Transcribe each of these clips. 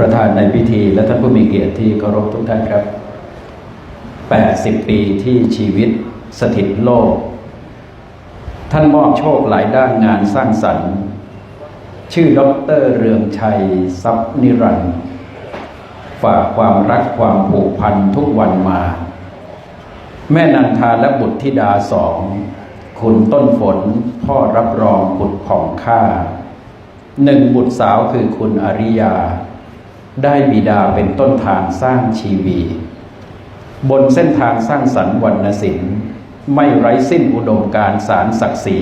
ประธานในพิธีและท่านผู้มีเกียรติที่เคารพทุกท่านครับ 80 ปีที่ชีวิตสถิตโลก ท่านมอบโชคหลายด้านงานสร้างสรรค์ ชื่อดรเรืองชัยทรัพย์นิรันดร์ฝากความรักความผูกพันทุกวันมา แม่นันทาและบุตรธิดาสอง คุณต้นฝนพ่อรับรองบุตรผ่องค่าหนึ่งบุตรสาวคือคุณอริยา ได้บิดาเป็นต้นทางสร้างชีวี บนเส้นทางสร้างสรรค์วรรณศิลป์ไม่ไร้สิ้นอุดมการสารศักดิ์ศรี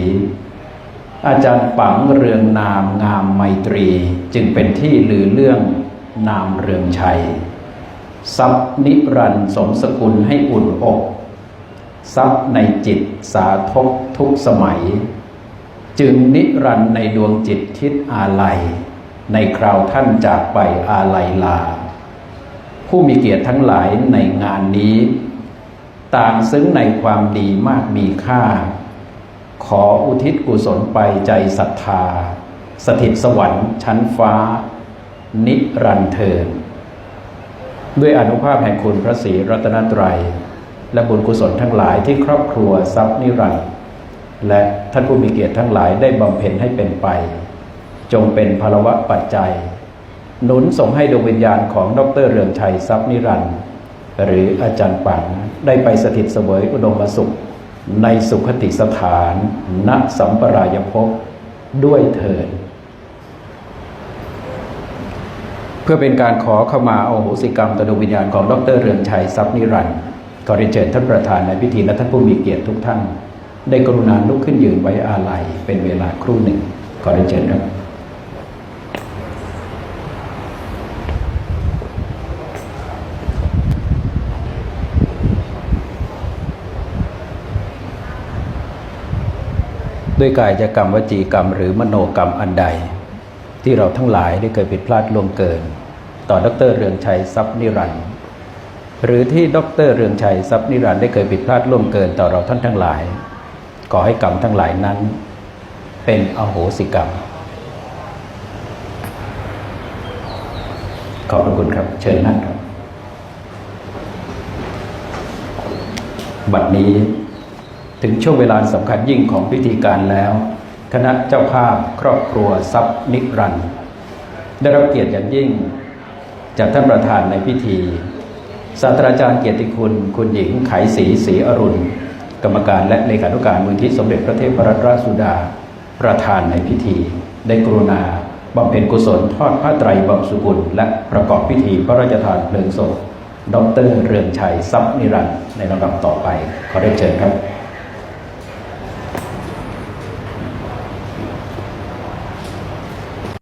อาจารย์ปังเรืองนามงามไมตรี จึงเป็นที่ลือเรื่องนามเรืองชัยทรัพย์นิรันสมสกุลให้อุ่นอกทรัพย์ในจิตสาทกทุกสมัย จึงนิรันในดวงจิตทิศอาลัย ในคราวท่านจากไปอาลัยลา ผู้มีเกียรติทั้งหลายในงานนี้ ต่างซึ้งในความดีมากมีค่า ขออุทิศกุศลไปใจศรัทธา สถิตสวรรค์ชั้นฟ้า นิรันเทินด้วยอนุภาพแห่งคุณพระศรีรัตนตรัย และบุญกุศลทั้งหลายที่ครอบครัวทรัพย์นิรันดร์และท่านผู้มีเกียรติทั้งหลายได้บำเพ็ญให้เป็นไป จงเป็นพลวะปัจจัย หนุนส่งให้ดวงวิญญาณของดรเรืองชัยทรัพย์นิรันดร์หรืออาจารย์ปังได้ไปสถิตเสวยอุดมสุข ในสุขติสถาน ณสัมปรายภพด้วยเถิดเพื่อเป็นการขอขมาเอาโหสิกรรมต่อดวงวิญญาณของดรเรืองชัยทรัพย์นิรันดร์ขอเรียนเชิญท่านประธานในพิธีและท่านผู้มีเกียรติทุกท่าน ได้กรุณาลุกขึ้นยืนไว้อาลัยเป็นเวลาครู่หนึ่งขอเรียนเชิญครับ ด้วยกายกรรมวจีกรรม หรือมโนกรรมอันใด ที่เราทั้งหลายได้เคยผิดพลาดล่วงเกิน ต่อดรเรืองชัยทรัพย์นิรันดร์หรือที่ดรเรืองชัยทรัพย์นิรันดร์ได้เคยผิดพลาดล่วงเกินต่อเราท่านทั้งหลายขอให้กรรมทั้งหลายนั้น เป็นอโหสิกรรม ขอบพระคุณครับ เชิญนั่งครับ บัดนี้ ถึงช่วงเวลาสำคัญยิ่งของพิธีการแล้ว คณะเจ้าภาพครอบครัวทรัพย์นิรันด์ได้รับเกียรติอย่างยิ่ง จากท่านประธานในพิธีศาสตราจารย์เกียรติคุณ คุณหญิงไขศรีศรีอรุณ กรรมการและเลขานุการมูลที่สมเด็จพระเทพรัตนราชสุดา ประธานในพิธี ได้กรุณาบำเพ็ญกุศลทอดผ้าไตรบำสุกุล และประกอบพิธีพระราชทานเพลิงศพดรเรืองชัยทรัพย์นิรันดร์ในลำดับต่อไป ขอได้เชิญครับ